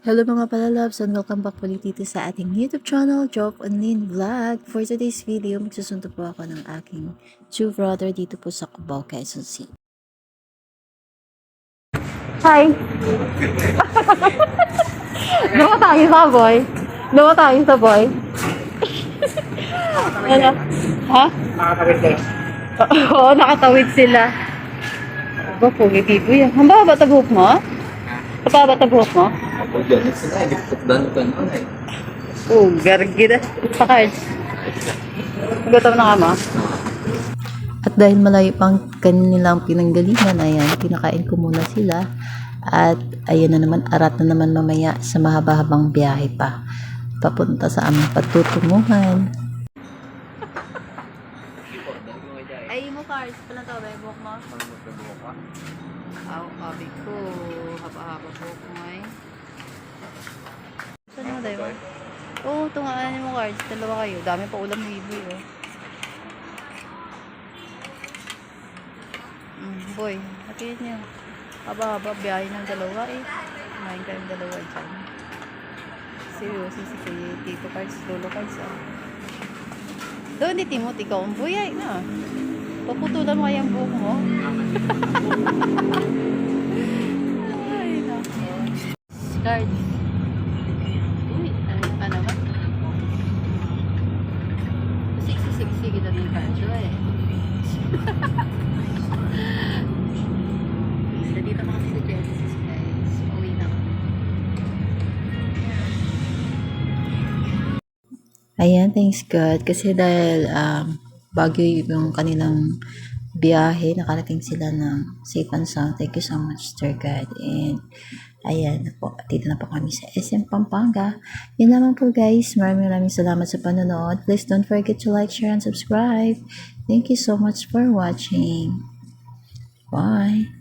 Hello mga palalabs and welcome back ulit dito sa ating YouTube channel, Joke Online Vlog. For today's video, magsusunto po ako ng aking two brother dito po sa Cubao, Quezon City. Hi! Dawa tayo sa boy. Dawa tayo sa boy. ano? Ha? Nakakawit kayo. Oo, nakatawid sila. Ba, pugi pipo yan. Ang baba ta buhok mo? Ang baba ta buhok mo? Ako dyan, ko na eh. Oo, gargida. Sa cards. Gutom na ka mo? At dahil malayo pang kanilang pinanggalingan, ayan, pinakain ko muna sila. At ayan na naman, arat na naman mamaya sa mahaba-habang biyahe pa. Papunta sa aming patutunguhan. Ay, mo cards. Pala to, ba? Buhok mo? Aw, abi ko. Haba-haba buhok mo ay. Saan mo tayo? Oo, tungaan mo cards. Dalawa kayo. Dami pa ulam ni Iboy, oh. Mm, boy, hatiin niyo. Haba-haba, biyahe ng dalawa eh. Kumain kayong dalawa dyan. Seryoso, si si Tito Cards, Lolo Cards, ah. Doon ni Timothy, ikaw ang buyay na. Paputulan mo kaya ang buhok mo. Ay, nako. Cards. Uy, ano ka naman? Siksi-siksi kita ng cards, eh. Nandito na kami sa Genesis, guys. Uwi na kami. Ayan, thanks God. Kasi dahil um, bagyo yung kanilang biyahe, nakarating sila ng safe and sound. Thank you so much, Sir God. And ayan po, dito na po kami sa SM Pampanga. Yun naman po guys. Maraming maraming salamat sa panonood. Please don't forget to like, share, and subscribe. Thank you so much for watching. Bye!